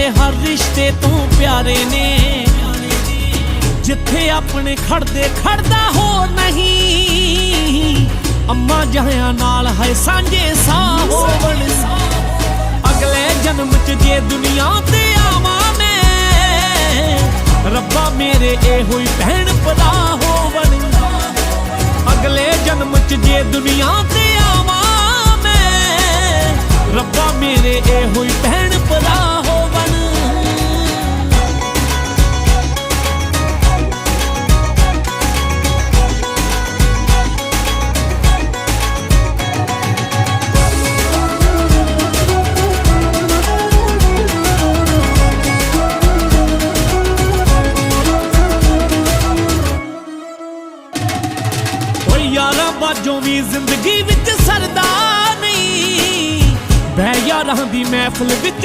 ਮੇਰੇ ਹਰ ਰਿਸ਼ਤੇ ਤੋਂ ਪਿਆਰੇ ਨੇ। ਜਿੱਥੇ ਆਪਣੇ ਖੜਦੇ ਖੜਦਾ ਹੋ ਨਹੀਂ। ਅੰਮਾ ਜਹਾਂ ਨਾਲ ਹੈ ਸਾਂਝੇ ਸਾਹ ਹੋਵਣ। ਅਗਲੇ ਜਨਮ ਚ ਜੇ ਦੁਨੀਆ ਤੇ ਆਵਾਂ ਮੈਂ, ਰੱਬਾ ਮੇਰੇ ਇਹੋ ਹੀ ਭੈਣ ਭਰਾ ਹੋਵਣ। ਅਗਲੇ ਜਨਮ ਚ ਜੇ ਦੁਨੀਆ ਤੇ ਜੋ ਵੀ ਜ਼ਿੰਦਗੀ ਵਿੱਚ ਸਰਦਾ ਨਹੀਂ। ਬਹਿ ਯਾਰਾਂ ਦੀ ਮਹਿਫਲ ਵਿੱਚ